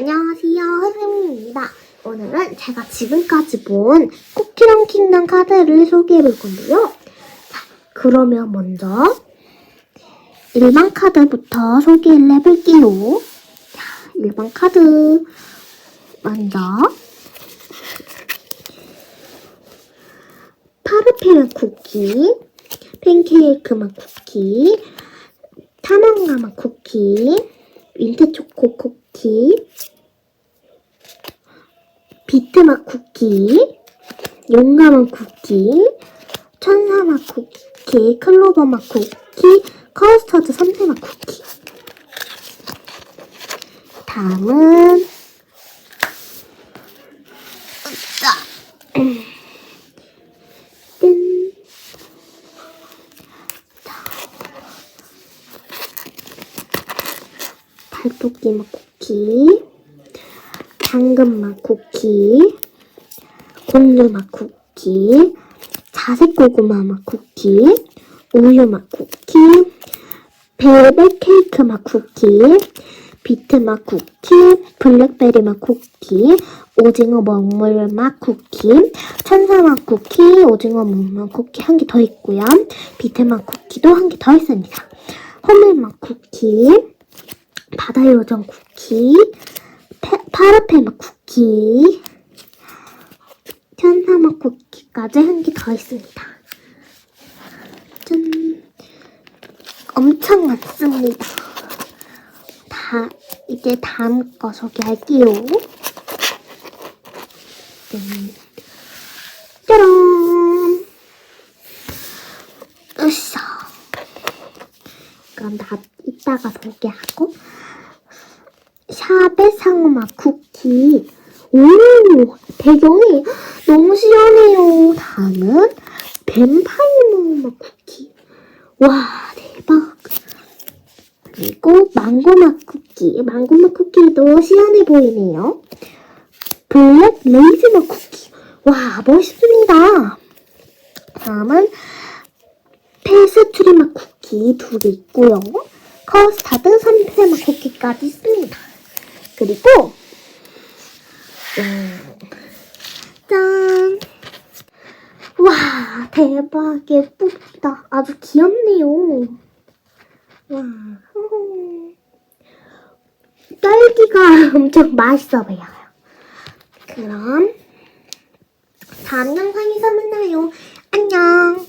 안녕하세요, 흐름입니다. 오늘은 제가 지금까지 본 쿠키랑 킹덤 카드를 소개해 볼 건데요. 자, 그러면 먼저 일반 카드부터 소개를 해볼게요. 자, 일반 카드 먼저 파르페라 쿠키, 팬케이크 맛 쿠키, 타망가 맛 쿠키, 민트 초코 쿠키, 비트맛 쿠키, 용감한 쿠키, 천사맛 쿠키, 클로버 맛 쿠키, 커스터드 삼색맛 쿠키. 다음은 으쌰. 짠. 달토끼 맛 쿠키, 당근 맛 쿠키, 공유 맛 쿠키, 자색 고구마 맛 쿠키, 우유 맛 쿠키, 벨벳 케이크 맛 쿠키, 비트 맛 쿠키, 블랙베리 맛 쿠키, 오징어 먹물 맛 쿠키, 천사 맛 쿠키, 오징어 먹물 쿠키 한 개 더 있고요. 비트 맛 쿠키도 한 개 더 있습니다. 호밀 맛 쿠키, 바다 요정 쿠키, 페, 파르페 맛 쿠키, 맛 쿠키까지 한 개 더 있습니다. 짠. 엄청 많습니다. 다, 이제 다음 거 소개할게요. 짠. 짜란! 으쌰. 그럼 나 이따가 소개하고. 샤베 상어맛 쿠키. 오, 배경이 너무 시원해요. 다음은 뱀파이어 맛 쿠키. 와, 대박. 그리고 망고맛 쿠키. 망고맛 쿠키도 시원해 보이네요. 블랙 레이즈맛 쿠키. 와, 멋있습니다. 다음은 페스트리 맛 쿠키 두 개 있고요. 커스타드 삼색 맛 쿠키까지 있습니다. 그리고 음, 짠! 와, 대박, 예쁘다. 아주 귀엽네요. 와, 딸기가 엄청 맛있어 보여요. 그럼 다음 영상에서 만나요. 안녕.